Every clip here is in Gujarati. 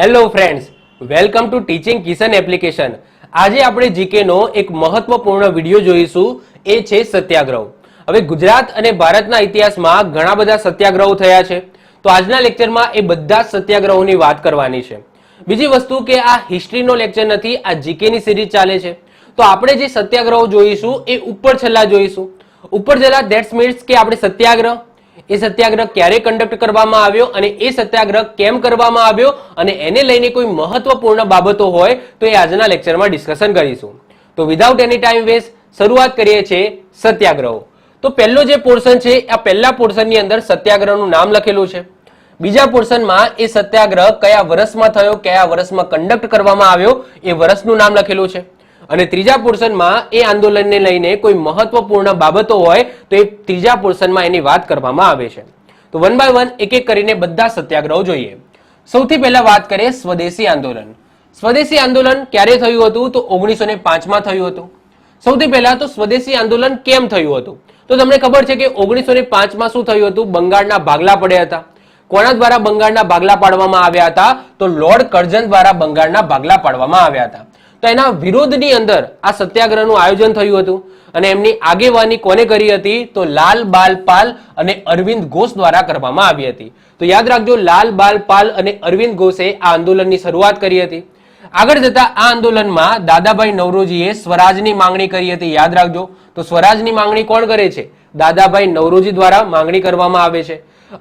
Hello friends welcome to teaching Kishan application આજે આપણે જીકે નો એક મહત્વપૂર્ણ વીડિયો જોઈશું. એ છે સત્યાગ્રહ. હવે ગુજરાત અને ભારતના ઇતિહાસમાં ઘણા બધા સત્યાગ્રહો થયા છે. તો આજના લેક્ચરમાં એ બધા સત્યાગ્રહોની વાત કરવાની છે. બીજી વસ્તુ કે આ હિસ્ટ્રીનો લેક્ચર નથી, આ જીકેની સિરીઝ ચાલે છે. તો આપણે જે સત્યાગ્રહો જોઈશું એ ઉપર છેલ્લા જોઈશું. ઉપર છેલ્લા ધેટ્સ મીન્સ કે આપણે સત્યાગ્રહ એ સત્યાગ્રહ ક્યારે કન્ડક્ટ કરવામાં આવ્યો અને એ સત્યાગ્રહ કેમ કરવામાં આવ્યો અને એને લઈને કોઈ મહત્વપૂર્ણ બાબતો હોય તો એ આજના લેક્ચરમાં ડિસ્કશન કરીશું. તો વિધાઉટ એની ટાઈમ વેસ્ટ શરૂઆત કરીએ છીએ સત્યાગ્રહો. તો પહેલો જે પોર્શન છે, આ પહેલા પોર્શનની અંદર સત્યાગ્રહનું નામ લખેલું છે. બીજા પોર્શનમાં એ સત્યાગ્રહ કયા વર્ષમાં થયો, કયા વર્ષમાં કન્ડક્ટ કરવામાં આવ્યો, એ વર્ષનું નામ લખેલું છે. અને ત્રીજા પોર્શનમાં એ આંદોલનને લઈને કોઈ મહત્વપૂર્ણ બાબતો હોય તો એ ત્રીજા પોર્શનમાં એની વાત કરવામાં આવે છે. તો વન બાય વન એક એક કરીને બધા સત્યાગ્રહો જોઈએ. સૌથી પહેલા વાત કરીએ સ્વદેશી આંદોલન. સ્વદેશી આંદોલન ક્યારે થયું હતું? તો ઓગણીસો ને પાંચમાં થયું હતું. સૌથી પહેલા તો સ્વદેશી આંદોલન કેમ થયું હતું? તો તમને ખબર છે કે ઓગણીસો ને પાંચમાં શું થયું હતું? બંગાળના ભાગલા પડ્યા હતા. કોના દ્વારા બંગાળના ભાગલા પાડવામાં આવ્યા હતા? તો લોર્ડ કર્જન દ્વારા બંગાળના ભાગલા પાડવામાં આવ્યા હતા. તો એના વિરોધની અંદર આ સત્યાગ્રહનું આયોજન થયું હતું અને એમની આગેવાની કોને કરી હતી? તો લાલ બાલ પાલ અને અરવિંદ ઘોષ દ્વારા કરવામાં આવી હતી. તો યાદ રાખજો, લાલ બાલ પાલ અને અરવિંદ ઘોષે આ આંદોલનની શરૂઆત કરી હતી. આગળ જતા આ આંદોલનમાં દાદાભાઈ નવરોજીએ સ્વરાજની માંગણી કરી હતી. યાદ રાખજો, તો સ્વરાજની માંગણી કોણ કરે છે? દાદાભાઈ નવરોજી દ્વારા માંગણી કરવામાં આવે છે.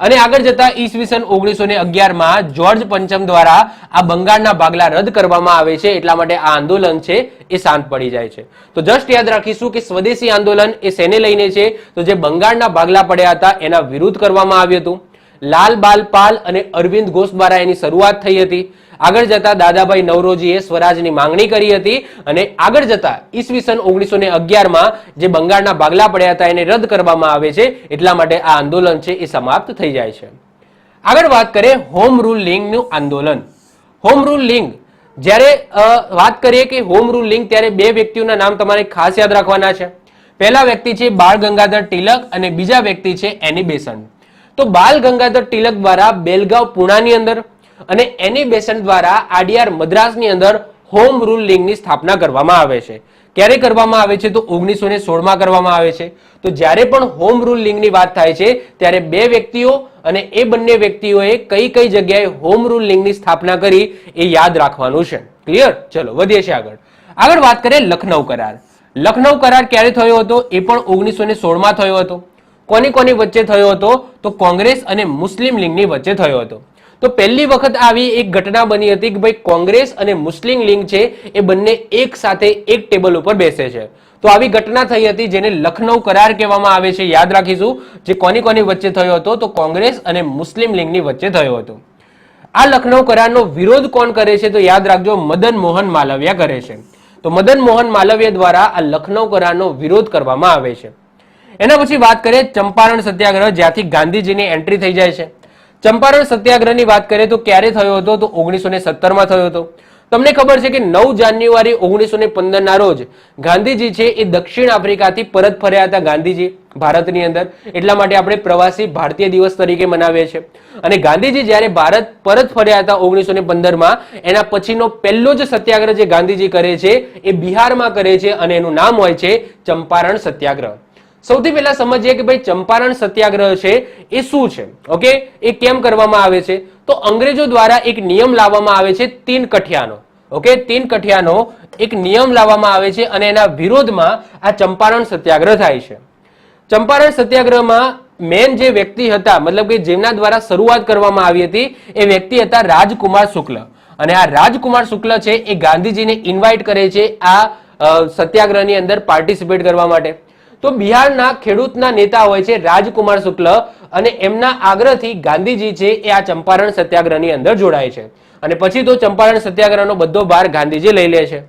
અને આગળ જતા ઈસવીસન ઓગણીસો ને અગિયારમાં જોર્જ પંચમ દ્વારા આ બંગાળના ભાગલા રદ કરવામાં આવે છે, એટલા માટે આ આંદોલન છે એ શાંત પડી જાય છે. તો જસ્ટ યાદ રાખીશું કે સ્વદેશી આંદોલન એ શેને લઈને છે? તો જે બંગાળના ભાગલા પડ્યા હતા, એના વિરુદ્ધ કરવામાં આવ્યું હતું. લાલ બાલપાલ અને અરવિંદ ઘોષ દ્વારા એની શરૂઆત થઈ હતી. આગળ જતા દાદાભાઈ નવરોજીએ સ્વરાજની માંગણી કરી હતી અને આગળ જતા ઈસવીસન ઓગણીસો ને અગિયારમાં જે બંગાળના ભાગલા પડ્યા હતા એને રદ કરવામાં આવે છે, એટલા માટે આ આંદોલન છે એ સમાપ્ત થઈ જાય છે. આગળ વાત કરીએ હોમ રૂલ લિંગનું આંદોલન. હોમ રૂલ લિંગ, જ્યારે વાત કરીએ કે હોમ રૂલ લિંગ ત્યારે બે વ્યક્તિઓના નામ તમારે ખાસ યાદ રાખવાના છે. પહેલા વ્યક્તિ છે બાળ ગંગાધર તિલક અને બીજા વ્યક્તિ છે એની બેસન્ટ તો બાલ ગંગાધર તિલક દ્વારા બેલગાંવ પુણાની અંદર અને એની બેસન દ્વારા આડિયાર મદ્રાસની અંદર હોમ રૂલ લિંગની સ્થાપના કરવામાં આવે છે. ક્યારે કરવામાં આવે છે તો ઓગણીસો ને સોળમાં કરવામાં આવે છે. તો જ્યારે પણ હોમ રૂલ લિંગની વાત થાય છે, ત્યારે બે વ્યક્તિઓ અને એ બંને વ્યક્તિઓએ કઈ કઈ જગ્યાએ હોમ રૂલ લિંગની સ્થાપના કરી એ યાદ રાખવાનું છે. ક્લિયર ચલો, વધીએ છીએ આગળ. આગળ વાત કરીએ લખનૌ કરાર. લખનૌ કરાર ક્યારે થયો હતો? એ પણ ઓગણીસો ને સોળમાં થયો હતો. કોની કોની વચ્ચે થયો હતો? તો કોંગ્રેસ અને મુસ્લિમ લીગની વચ્ચે થયો હતો. તો પહેલી વખત આવી એક ઘટના બની હતી કે ભાઈ કોંગ્રેસ અને મુસ્લિમ લીગ છે એ બંને એક સાથે એક ટેબલ ઉપર બેસે છે. તો આવી ઘટના થઈ હતી જેને લખનૌ કરાર કહેવામાં આવે છે. યાદ રાખીશું, જે કોની કોની વચ્ચે થયો હતો? તો કોંગ્રેસ અને મુસ્લિમ લીગની વચ્ચે થયો હતો. આ લખનૌ કરારનો વિરોધ કોણ કરે છે? તો યાદ રાખજો, મદન મોહન માલવિયા કરે છે. તો મદન મોહન માલવીય દ્વારા આ લખનૌ કરારનો વિરોધ કરવામાં આવે છે. એના પછી વાત કરીએ ચંપારણ સત્યાગ્રહ, જ્યાંથી ગાંધીજીની એન્ટ્રી થઈ જાય છે. ચંપારણ સત્યાગ્રહની વાત કરીએ તો ક્યારે થયો હતો? તો ઓગણીસો ને સત્તરમાં થયો હતો. તમને ખબર છે કે નવ જાન્યુઆરી ઓગણીસો ને પંદરના રોજ ગાંધીજી છે એ દક્ષિણ આફ્રિકાથી પરત ફર્યા હતા ગાંધીજી ભારતની અંદર. એટલા માટે આપણે પ્રવાસી ભારતીય દિવસ તરીકે મનાવીએ છીએ. અને ગાંધીજી જ્યારે ભારત પરત ફર્યા હતા ઓગણીસો ને પંદરમાં, એના પછીનો પહેલો જ સત્યાગ્રહ જે ગાંધીજી કરે છે એ બિહારમાં કરે છે અને એનું નામ હોય છે ચંપારણ સત્યાગ્રહ. સૌથી પહેલા સમજીએ કે ભાઈ ચંપારણ સત્યાગ્રહ છે, એ શું છે? ઓકે એ કેમ કરવામાં આવે છે? તો અંગ્રેજો દ્વારા એક નિયમ લાવવામાં આવે છે તીન કઠિયાનો ઓકે તીન કઠિયાનો એક નિયમ લાવવામાં આવે છે અને એના વિરોધમાં આ ચંપારણ સત્યાગ્રહ થાય છે. ચંપારણ સત્યાગ્રહમાં મેન જે વ્યક્તિ હતા, મતલબ કે જેમના દ્વારા શરૂઆત કરવામાં આવી હતી, એ વ્યક્તિ હતા રાજકુમાર શુક્લ. અને આ રાજકુમાર શુક્લ છે, એ ગાંધીજીને ઇન્વાઇટ કરે છે આ સત્યાગ્રહની અંદર પાર્ટિસિપેટ કરવા માટે. તો બિહારના ખેડૂતના નેતા હોય છે રાજકુમાર શુક્લ અને એમના આગ્રહથી ગાંધીજી છે એ આ ચંપારણ સત્યાગ્રહની અંદર જોડાય છે. અને પછી તો ચંપારણ સત્યાગ્રહનો બધો ભાર ગાંધીજી લઈ લે છે.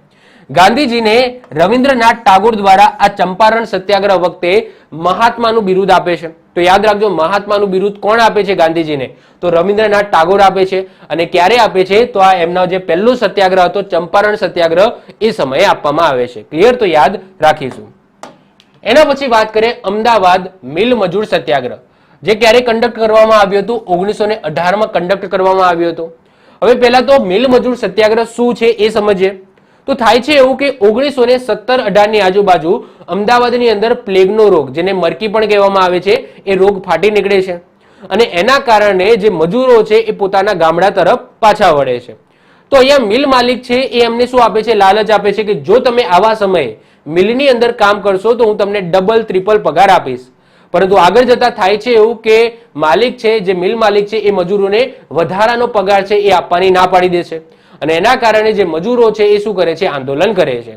ગાંધીજીને રવિન્દ્રનાથ ટાગોર દ્વારા આ ચંપારણ સત્યાગ્રહ વખતે મહાત્માનું બિરુદ આપે છે. તો યાદ રાખજો મહાત્માનું બિરુદ કોણ આપે છે ગાંધીજીને? તો રવિન્દ્રનાથ ટાગોર આપે છે અને ક્યારે આપે છે? તો આ એમનો જે પહેલો સત્યાગ્રહ હતો ચંપારણ સત્યાગ્રહ એ સમયે આપવામાં આવે છે. ક્લિયર તો યાદ રાખીશું. એના પછી વાત કરીએ અમદાવાદ મિલ મજૂર સત્યાગ્રહ, જે ક્યારે કન્ડક્ટ કરવામાં આવ્યું હતું? ઓગણીસો ને અઢારમાં કન્ડક્ટ કરવામાં આવ્યું હતું. હવે પહેલા તો મિલ મજૂર સત્યાગ્રહ શું છે એ સમજીએ. તો થાય છે એવું કે ઓગણીસો ને સત્તર અઢારની આજુબાજુ અમદાવાદની અંદર પ્લેગનો રોગ, જેને મરકી પણ કહેવામાં આવે છે, એ રોગ ફાટી નીકળે છે. અને એના કારણે જે મજૂરો છે એ પોતાના ગામડા તરફ પાછા વળે છે. તો અહીંયા મિલ માલિક છે એ એમને શું આપે છે? લાલચ આપે છે કે જો તમે આવા સમયે મિલની અંદર કામ કરશો તો હું તમને ડબલ ટ્રિપલ પગાર આપીશ. પરંતુ આગળ જતા થાય છે એવું કે માલિક છે, જે મિલ માલિક છે, એ મજૂરોને વધારાનો પગાર છે એ આપવાની ના પાડી દે છે. અને એના કારણે જે મજૂરો છે એ શું કરે છે? આંદોલન કરે છે.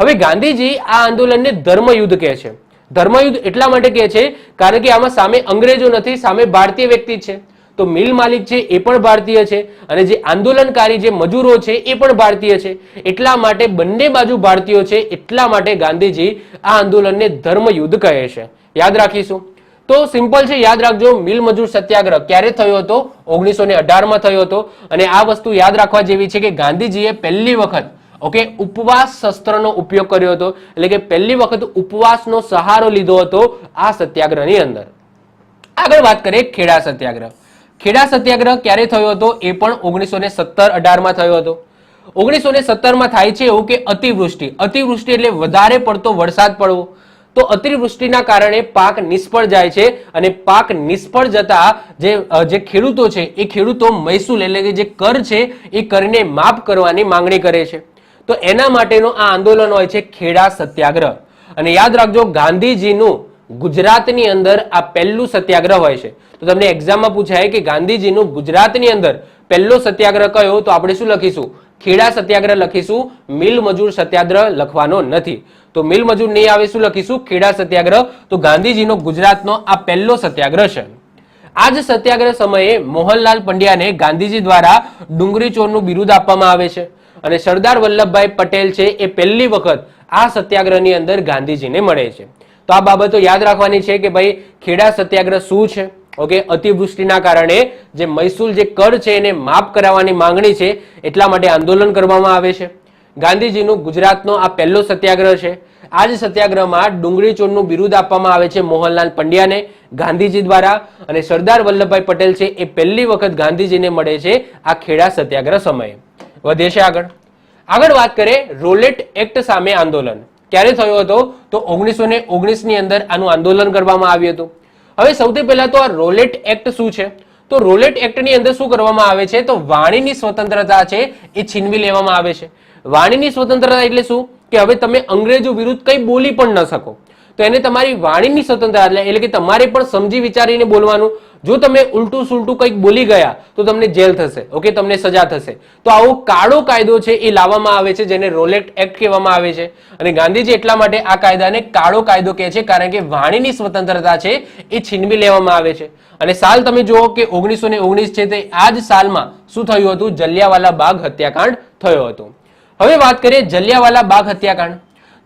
હવે ગાંધીજી આ આંદોલનને ધર્મયુદ્ધ કહે છે. ધર્મયુદ્ધ એટલા માટે કહે છે કારણ કે આમાં સામે અંગ્રેજો નથી, સામે ભારતીય વ્યક્તિ છે. તો મિલ માલિક છે એ પણ ભારતીય છે અને જે આંદોલનકારી જે મજૂરો છે એ પણ ભારતીય છે. એટલા માટે બંને બાજુ ભારતીયો છે, એટલા માટે ગાંધીજી આ આંદોલનને ધર્મયુદ્ધ કહે છે. યાદ રાખીશું. તો સિમ્પલ છે, યાદ રાખજો, મિલ મજૂર સત્યાગ્રહ ક્યારે થયો હતો? ઓગણીસો ને અઢારમાં થયો હતો. અને આ વસ્તુ યાદ રાખવા જેવી છે કે ગાંધીજીએ પહેલી વખત, ઓકે, ઉપવાસ શસ્ત્રનો ઉપયોગ કર્યો હતો. એટલે કે પહેલી વખત ઉપવાસનો સહારો લીધો હતો આ સત્યાગ્રહની અંદર. આગળ વાત કરીએ ખેડા સત્યાગ્રહ. ખેડા સત્યાગ્રહ ક્યારે થયો હતો એ પણ ઓગણીસો ને સત્તર અઢારમાં થયો હતો. ઓગણીસો ને સત્તરમાં થાય છે એવું કે અતિવૃષ્ટિ. અતિવૃષ્ટિ એટલે વધારે પડતો વરસાદ પડવો. તો અતિવૃષ્ટિના કારણે પાક નિષ્ફળ જાય છે અને પાક નિષ્ફળ જતા જે જે ખેડૂતો છે, એ ખેડૂતો મહેસૂલ એટલે કે જે કર છે, એ કરને માફ કરવાની માંગણી કરે છે. તો એના માટેનું આ આંદોલન હોય છે ખેડા સત્યાગ્રહ. અને યાદ રાખજો ગાંધીજીનું ગુજરાતની અંદર આ પહેલું સત્યાગ્રહ હોય છે. તો તમને એક્ઝામમાં પૂછાય કે ગાંધીજીનું ગુજરાતની અંદર પહેલો સત્યાગ્રહ કયો? તો આપણે શું લખીશું? ખેડા સત્યાગ્રહ લખીશું મિલ મજૂર સત્યાગ્રહ લખવાનો નથી. તો મિલ મજૂર નહીં આવે શું લખીશું? ખેડા સત્યાગ્રહ. તો ગાંધીજીનો ગુજરાતનો આ પહેલો સત્યાગ્રહ છે. આ જ સત્યાગ્રહ સમયે મોહનલાલ પંડ્યાને ગાંધીજી દ્વારા ડુંગળી ચોરનું બિરુદ આપવામાં આવે છે. અને સરદાર વલ્લભભાઈ પટેલ છે એ પહેલી વખત આ સત્યાગ્રહની અંદર ગાંધીજીને મળે છે. તો આ બાબતો યાદ રાખવાની છે કે ભાઈ ખેડા સત્યાગ્રહ શું છે? ઓકે? અતિવૃષ્ટિના કારણે જે મહેસૂલ જે કર છે એને માફ કરાવવાની માંગણી છે, એટલા માટે આંદોલન કરવામાં આવે છે. ગાંધીજીનું ગુજરાતનો આ પહેલો સત્યાગ્રહ છે. આ જ સત્યાગ્રહમાં ડુંગળી ચોરનું બિરુદ આપવામાં આવે છે મોહનલાલ પંડ્યાને, ગાંધીજી દ્વારા. અને સરદાર વલ્લભભાઈ પટેલ છે, એ પહેલી વખત ગાંધીજીને મળે છે આ ખેડા સત્યાગ્રહ સમયે. વધે છે આગળ. આગળ વાત કરીએ રોલેટ એક્ટ સામે આંદોલન. ક્યારે થયો હતો? તો ઓગણીસો ને ઓગણીસની અંદર આનું આંદોલન કરવામાં આવ્યું હતું. હવે સૌથી પહેલા તો આ રોલેટ એક્ટ શું છે? તો રોલેટ એક્ટની અંદર શું કરવામાં આવે છે? તો વાણીની સ્વતંત્રતા છે એ છીનવી લેવામાં આવે છે. વાણીની સ્વતંત્રતા એટલે શું? કે હવે તમે અંગ્રેજો વિરુદ્ધ કંઈ બોલી પણ ન શકો. તો એને તમારી વાણીની સ્વતંત્રતા એટલે એટલે કે તમારે પણ સમજી વિચારીને બોલવાનું. જો તમે ઉલટું સુલટું કંઈક બોલી ગયા, તો તમને જેલ થશે. ઓકે, તમને સજા થશે. તો આવો કાળો કાયદો છે એ લાવવામાં આવે છે, જેને રોલેટ એક્ટ કહેવામાં આવે છે. અને ગાંધીજી એટલા માટે આ કાયદાને કાળો કાયદો કહે છે, કારણ કે વાણીની સ્વતંત્રતા છે એ છીનવી લેવામાં આવે છે. અને સાલ તમે જુઓ કે ઓગણીસો ઓગણીસ છે તે આ જ સાલમાં શું થયું હતું? જલિયાવાલા બાગ હત્યાકાંડ થયો હતો. હવે વાત કરીએ જલિયાવાલા બાગ હત્યાકાંડ.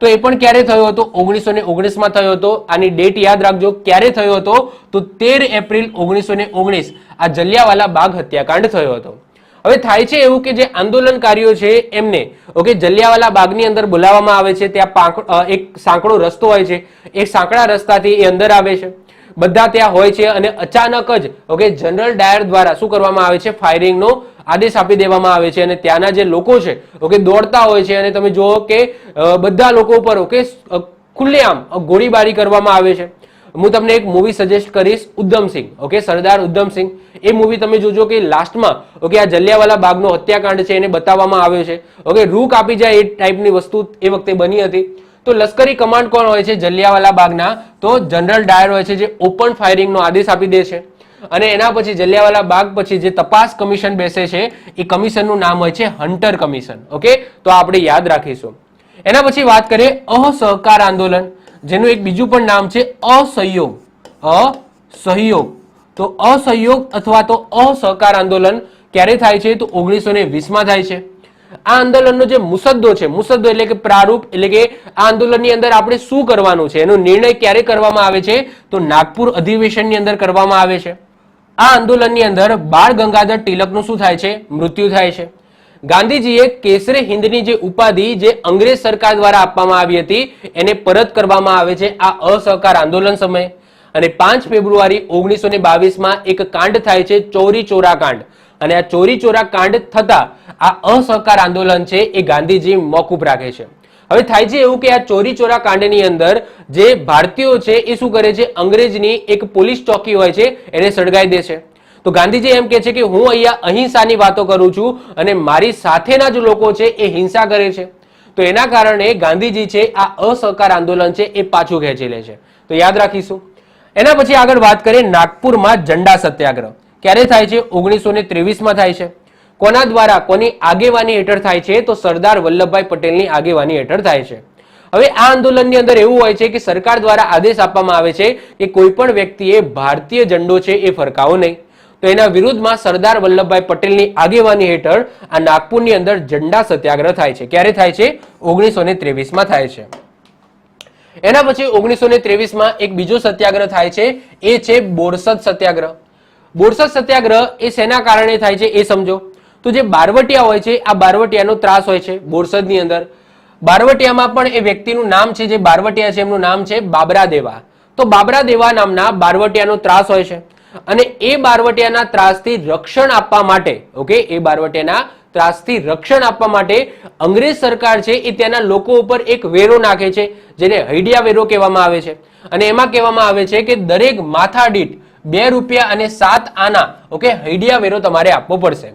તો એ પણ ક્યારે થયો હતો? ઓગણીસો ને ઓગણીસમાં થયો હતો. આની ડેટ યાદ રાખજો. ક્યારે થયો હતો? તો તેર એપ્રિલ ઓગણીસો ને ઓગણીસ. આ જલિયાવાલા બાગ હત્યાકાંડ થયો હતો. હવે થાય છે એવું કે જે આંદોલનકારીઓ છે એમને, ઓકે, જલિયાવાલા બાગની અંદર બોલાવવામાં આવે છે. ત્યાં એક સાંકડો રસ્તો હોય છે. એ સાંકડા રસ્તાથી એ અંદર આવે છે. બધા ત્યાં હોય છે અને અચાનક જ, ઓકે, જનરલ ડાયર દ્વારા શું કરવામાં આવે છે? ફાયરિંગનો આદેશ આપી દેવામાં આવે છે અને ત્યાંના જે લોકો છે ઓકે દોડતા હોય છે અને તમે જુઓ કે બધા લોકો ઉપર ઓકે ખુલ્લેઆમ ગોળીબારી કરવામાં આવે છે. હું તમને એક મૂવી સજેસ્ટ કરીશ ઉદ્ધમસિંહ ઓકે સરદાર ઉદ્ધમસિંહ એ મૂવી તમે જોજો કે લાસ્ટમાં ઓકે આ જલિયાવાલા બાગનો હત્યાકાંડ છે એને બતાવવામાં આવ્યો છે. ઓકે રૂ કાપી જાય એ ટાઈપની વસ્તુ એ વખતે બની હતી. તો લશ્કરી કમાન્ડ કોણ હોય છે જલિયાવાલા બાગના? તો જનરલ ડાયર હોય છે જે ઓપન ફાયરિંગનો આદેશ આપી દે છે. અને એના પછી જલિયાવાલા બાગ પછી જે તપાસ કમિશન બેસે છે, એ કમિશનનું નામ હોય છે હન્ટર કમિશન. ઓકે? તો આપણે યાદ રાખીશું. એના પછી વાત કરીએ અસહકાર આંદોલન, જેનું એક બીજું પણ નામ છે અસહયોગ. અસહયોગ. તો અસહયોગ અથવા તો અસહકાર આંદોલન ક્યારે થાય છે? તો ઓગણીસો ને વીસમાં થાય છે. આ આંદોલનનો જે મુસદ્દો છે, મુસદ્દો એટલે કે પ્રારૂપ, એટલે કે આ આંદોલનની અંદર આપણે શું કરવાનું છે? એનો નિર્ણય ક્યારે કરવામાં આવે છે? તો નાગપુર અધિવેશનની અંદર કરવામાં આવે છે. આ આંદોલનની અંદર બાળ ગંગાધર તિલકનું શું થાય છે? મૃત્યુ થાય છે. ગાંધીજીએ કેસરે હિન્દની જે ઉપાધિ જે અંગ્રેજ સરકાર દ્વારા આપવામાં આવી હતી, એને પરત કરવામાં આવે છે આ અસહકાર આંદોલન સમયે. અને પાંચ ફેબ્રુઆરી ઓગણીસો ને બાવીસમાં એક કાંડ થાય છે, ચોરી ચોરા કાંડ. અને આ ચોરી ચોરા કાંડ થતા આ અસહકાર આંદોલન છે એ ગાંધીજી મોકૂફ રાખે છે. હવે થાય છે એવું કે આ ચોરી ચોરા કાંડની અંદર જે ભારતીયો છે એ શું કરે છે? અંગ્રેજની એક પોલીસ ચોકી હોય છે, એને સળગાઈ દે છે. તો ગાંધીજી એમ કે છે કે હું અહીંયા અહિંસાની વાતો કરું છું અને મારી સાથેના જ લોકો છે એ હિંસા કરે છે. તો એના કારણે ગાંધીજી છે આ અસહકાર આંદોલન છે એ પાછું ખેંચી લે છે. તો યાદ રાખીશું. એના પછી આગળ વાત કરીએ નાગપુરમાં ઝંડા સત્યાગ્રહ. ક્યારે થાય છે? ઓગણીસો ને ત્રેવીસમાં થાય છે. કોના દ્વારા, કોની આગેવાની હેઠળ થાય છે, તો સરદાર વલ્લભભાઈ પટેલની આગેવાની હેઠળ થાય છે. હવે આ આંદોલનની અંદર એવું હોય છે કે સરકાર દ્વારા આદેશ આપવામાં આવે છે કે કોઈ પણ વ્યક્તિએ ભારતીય ઝંડો છે એ ફરકાવો નહીં. તો એના વિરુદ્ધમાં સરદાર વલ્લભભાઈ પટેલની આગેવાની હેઠળ આ નાગપુરની અંદર ઝંડા સત્યાગ્રહ થાય છે. ક્યારે થાય છે? ઓગણીસો ને ત્રેવીસમાં થાય છે. એના પછી ઓગણીસો ને ત્રેવીસમાં એક બીજો સત્યાગ્રહ થાય છે, એ છે બોરસદ સત્યાગ્રહ. બોરસદ સત્યાગ્રહ એ શેના કારણે થાય છે એ સમજો. તો જે બારવટિયા હોય છે, આ બારવટિયાનો ત્રાસ હોય છે બોરસદની અંદર. બારવટિયામાં પણ એ વ્યક્તિનું નામ છે, જે બારવટિયા છે, એમનું નામ છે બાબરા દેવા તો બાબરા દેવા નામના બારવટિયાનો ત્રાસ હોય છે. અને એ બારવટિયાના ત્રાસથી રક્ષણ આપવા માટે, ઓકે, એ બારવટિયાના ત્રાસથી રક્ષણ આપવા માટે અંગ્રેજ સરકાર છે, એ ત્યાંના લોકો ઉપર એક વેરો નાખે છે, જેને હૈડિયા વેરો કહેવામાં આવે છે. અને એમાં કહેવામાં આવે છે કે દરેક માથા દીઠ બે રૂપિયા અને સાત આના, ઓકે, હૈડિયા વેરો તમારે આપવો પડશે.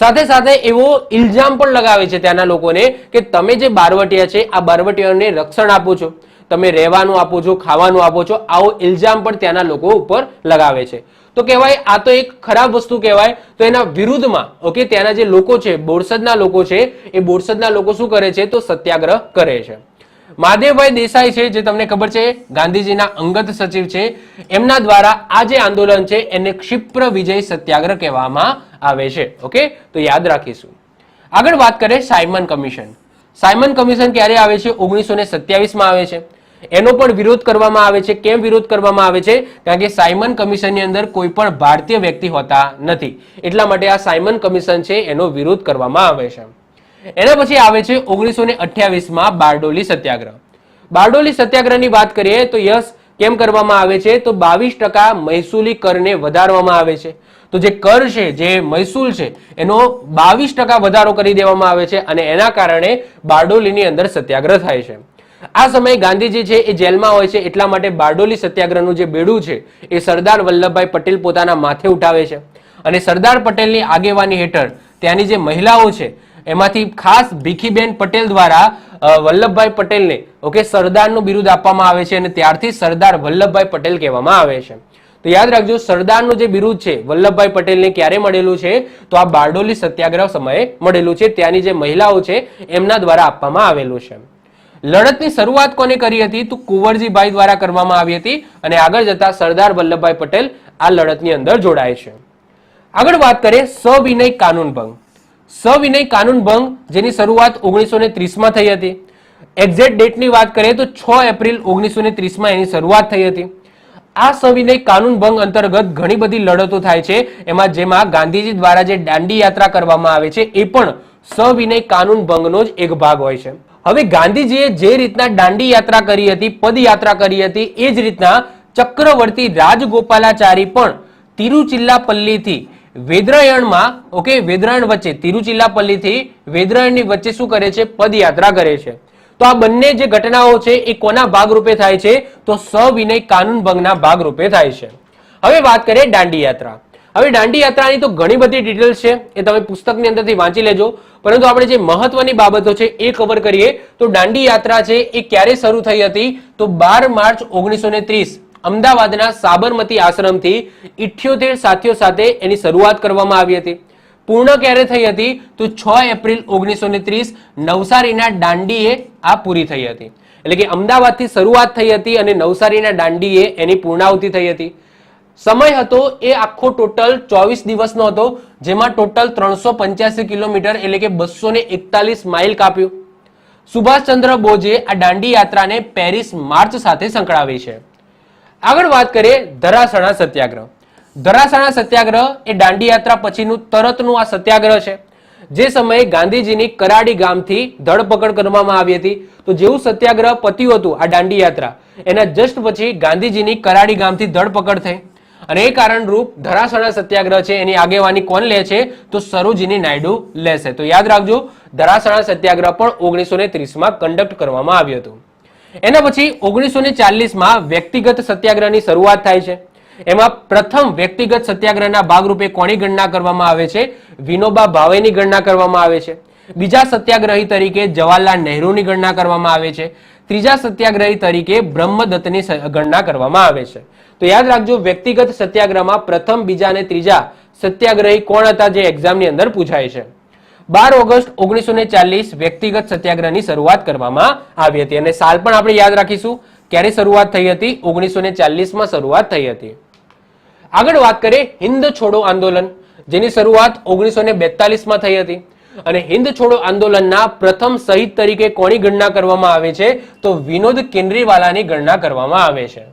સાથે સાથે એવો ઇલ્ઝામ પણ લગાવે છે ત્યાંના લોકોને કે તમે જે બારવટિયા છે, આ બારવટિયાઓને રક્ષણ આપો છો, તમે રહેવાનું આપો છો, ખાવાનું આપો છો, આવો ઇલ્ઝામ પણ ત્યાંના લોકો ઉપર લગાવે છે. તો કહેવાય, આ તો એક ખરાબ વસ્તુ કહેવાય, તો એના વિરુદ્ધમાં, ઓકે, ત્યાંના જે લોકો છે, બોરસદના લોકો છે, એ બોરસદના લોકો શું કરે છે, તો સત્યાગ્રહ કરે છે. મહાદેવભાઈ દેસાઈ છે, જે તમને ખબર છે, ગાંધીજીના અંગત સચિવ છે. એમના દ્વારા આ જે આંદોલન છે, એને ક્ષિપ્ર વિજય સત્યાગ્રહ કહેવામાં આવે છે. ઓકે? તો યાદ રાખીશું. આગળ વાત કરીએ સાયમન કમિશન. સાયમન કમિશન ક્યારે આવે છે? ઓગણીસો ને સત્યાવીસમાં આવે છે. એનો પણ વિરોધ કરવામાં આવે છે. કેમ વિરોધ કરવામાં આવે છે? કારણ કે સાયમન કમિશનની અંદર કોઈ પણ ભારતીય વ્યક્તિ હોતા નથી. એટલા માટે આ સાયમન કમિશન છે, એનો વિરોધ કરવામાં આવે છે. એના પછી આવે છે ઓગણીસો ને અઠ્યાવીસમાં બારડોલી સત્યાગ્રહ. બારડોલી સત્યાગ્રહની વાત કરીએ તો યસ કેમ કરવામાં આવે છે? તો બાવીસ ટકા મહેસૂલી કરને વધારવામાં આવે છે. તો જે કર છે, જે મહેસૂલ છે, એનો બાવીસ ટકા વધારો કરી દેવામાં આવે છે અને એના કારણે બારડોલીની અંદર સત્યાગ્રહ થાય છે. આ સમયે ગાંધીજી છે એ જેલમાં હોય છે, એટલા માટે બારડોલી સત્યાગ્રહનું જે બેડું છે, એ સરદાર વલ્લભભાઈ પટેલ પોતાના માથે ઉઠાવે છે. અને સરદાર પટેલની આગેવાની હેઠળ ત્યાંની જે મહિલાઓ છે એમાંથી ખાસ ભીખીબેન પટેલ દ્વારા વલ્લભભાઈ પટેલને, ઓકે, સરદારનું બિરુદ આપવામાં આવે છે અને ત્યારથી સરદાર વલ્લભભાઈ પટેલ કહેવામાં આવે છે. તો યાદ રાખજો, સરદારનું જે બિરુદ છે, વલ્લભભાઈ પટેલને ક્યારે મળેલું છે? તો આ બારડોલી સત્યાગ્રહ સમયે મળેલું છે. ત્યાંની જે મહિલાઓ છે, એમના દ્વારા આપવામાં આવેલું છે. લડતની શરૂઆત કોને કરી હતી? તો કુંવરજીભાઈ દ્વારા કરવામાં આવી હતી અને આગળ જતા સરદાર વલ્લભભાઈ પટેલ આ લડતની અંદર જોડાય છે. આગળ વાત કરીએ સવિનય કાનૂન ભંગ. સવિનય કાનૂન ભંગ, જેની શરૂઆત ઓગણીસો ને ત્રીસમાં થઈ હતી. એક્ઝેક્ટ ડેટની વાત કરીએ તો છ એપ્રિલ ઓગણીસો ને ત્રીસમાં એની શરૂઆત થઈ હતી. આ સવિનય કાનૂન ભંગ અંતર્ગત ઘણી બધી લડતો થાય છે, એમાં જેમાં ગાંધીજી દ્વારા જે દાંડી યાત્રા કરવામાં આવે છે, એ પણ સવિનય કાનૂન ભંગનો જ એક ભાગ હોય છે. હવે ગાંધીજીએ જે રીતના દાંડી યાત્રા કરી હતી, પદયાત્રા કરી હતી, એ જ રીતના ચક્રવર્તી રાજગોપાલાચારી પણ તિરુચિલ્લાપલ્લીથી વેદ્રાયણમાં ઓકે વેદરાયણ વચ્ચે, તિરુચિલ્લાપલ્લીથી વેદરાયણની વચ્ચે શું કરે છે? પદયાત્રા કરે છે. તો આ બંને જે ઘટનાઓ છે, એ કોના ભાગરૂપે થાય છે? તો સવિનય કાનૂન ભંગના ભાગરૂપે થાય છે. હવે વાત કરીએ દાંડી યાત્રા. હવે દાંડી યાત્રાની તો ઘણી બધી ડિટેલ્સ છે, એ તમે પુસ્તકની અંદરથી વાંચી લેજો. પરંતુ આપણે જે મહત્વની બાબતો છે, એ કવર કરીએ, તો દાંડી યાત્રા છે, એ ક્યારે શરૂ થઈ હતી? તો બાર માર્ચ ઓગણીસો ત્રીસ અમદાવાદના સાબરમતી આશ્રમથી ઇઠ્યોતેર સાથીઓ સાથે એની શરૂઆત કરવામાં આવી હતી. પૂર્ણ ક્યારે થઈ હતી? તો છ એપ્રિલ ઓગણીસો ત્રીસ નવસારીના દાંડીએ આ પૂરી થઈ હતી. એટલે કે અમદાવાદથી શરૂઆત થઈ હતી અને નવસારીના દાંડીએ એની પૂર્ણાહુતિ થઈ હતી. સમય હતો એ આખો ટોટલ ચોવીસ દિવસનો હતો, જેમાં ટોટલ ત્રણસો પંચ્યાસી કિલોમીટર એટલે કે બસો એકતાલીસ માઇલ કાપ્યું. સુભાષચંદ્ર બોઝે આ દાંડી યાત્રાને પેરિસ માર્ચ સાથે સંકળાવી છે. આગળ વાત કરીએ ધરાસણા સત્યાગ્રહ. ધરાસણા સત્યાગ્રહ એ દાંડી યાત્રા પછીનું તરતનું આ સત્યાગ્રહ છે. જે સમયે ગાંધીજીની કરાડી ગામથી ધરપકડ કરવામાં આવી હતી. તો જેવું સત્યાગ્રહ પત્યું હતું આ દાંડી યાત્રા એના જસ્ટ પછી ગાંધીજીની કરાડી ગામથી ધરપકડ થઈ. અને એ કારણરૂપ ધરાસણા સત્યાગ્રહ છે, એની આગેવાની કોણ લે છે? તો સરોજીની નાયડુ લેશે તો યાદ રાખજો ધરાસણા સત્યાગ્રહ પણ ઓગણીસો ત્રીસમાં કન્ડક્ટ કરવામાં આવ્યું હતું. એના પછી ઓગણીસો ને ચાલીસમાં વ્યક્તિગત સત્યાગ્રહની શરૂઆત થાય છે. એમાં પ્રથમ વ્યક્તિગત સત્યાગ્રહના ભાગરૂપે કોની ગણના કરવામાં આવે છે? વિનોબા ભાવેની ગણના કરવામાં આવે છે. બીજા સત્યાગ્રહી તરીકે જવાહરલાલ નહેરુની ગણના કરવામાં આવે છે. ત્રીજા સત્યાગ્રહી તરીકે બ્રહ્મદત્તની ગણના કરવામાં આવે છે. તો યાદ રાખજો, વ્યક્તિગત સત્યાગ્રહમાં પ્રથમ, બીજા અને ત્રીજા સત્યાગ્રહી કોણ હતા જે એક્ઝામની અંદર પૂછાય છે? બાર ઓગસ્ટ ઓગણીસો ને ચાલીસ વ્યક્તિગત સત્યાગ્રહની શરૂઆત કરવામાં આવી હતી. અને સાલ પણ આપણે યાદ રાખીશું ક્યારે શરૂઆત થઈ હતી? ઓગણીસો ને ચાલીસમાં શરૂઆત થઈ હતી. આગળ વાત કરીએ હિન્દ છોડો આંદોલન, જેની શરૂઆત ઓગણીસો ને બેતાલીસમાં થઈ હતી. અને હિન્દ છોડો આંદોલનના પ્રથમ શહીદ તરીકે કોની ગણના કરવામાં આવે છે? તો વિનોદ કેન્દ્રીવાલાની ગણના કરવામાં આવે છે.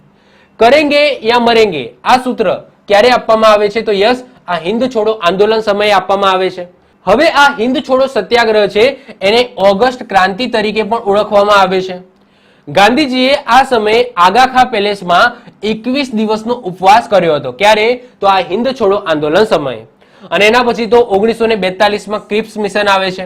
કરેંગે યા મરેંગે? આ સૂત્ર ક્યારે આપવામાં આવે છે? તો યસ, આ હિન્દ છોડો આંદોલન સમયે આપવામાં આવે છે. હવે આ હિન્દ છોડો સત્યાગ્રહ છે, એને ઓગસ્ટ ક્રાંતિ તરીકે પણ ઓળખવામાં આવે છે. ગાંધીજીએ આ સમયે આગાખા પેલેસમાં એકવીસ દિવસનો ઉપવાસ કર્યો હતો. ક્યારે? તો આ હિન્દ છોડો આંદોલન સમયે. અને એના પછી તો ઓગણીસો ને બેતાલીસમાં ક્રિપ્સ મિશન આવે છે.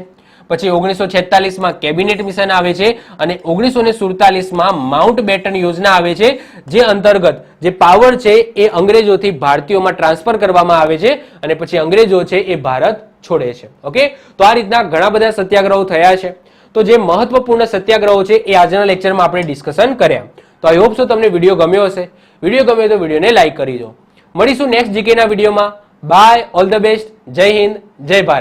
પછી ઓગણીસો છેતાલીસમાં કેબિનેટ મિશન આવે છે અને ઓગણીસો ને સુડતાલીસમાં માઉન્ટ બેટન યોજના આવે છે, જે અંતર્ગત જે પાવર છે એ અંગ્રેજોથી ભારતીયોમાં ટ્રાન્સફર કરવામાં આવે છે અને પછી અંગ્રેજો છે એ ભારત છોડે છે. ઓકે તો આ રીતના ઘણા બધા સત્યાગ્રહો થયા છે. તો જે મહત્વપૂર્ણ સત્યાગ્રહો છે એ આજના લેક્ચરમાં આપણે ડિસ્કશન કર્યા. તો આઈ હોપ સો તમને વીડિયો ગમ્યો હશે. વીડિયો ગમ્યો તો વિડીયોને લાઇક કરી દો. મળીશું નેક્સ્ટ જીકેના વિડીયોમાં બાય ઓલ ધ બેસ્ટ જય હિન્દ, જય ભારત.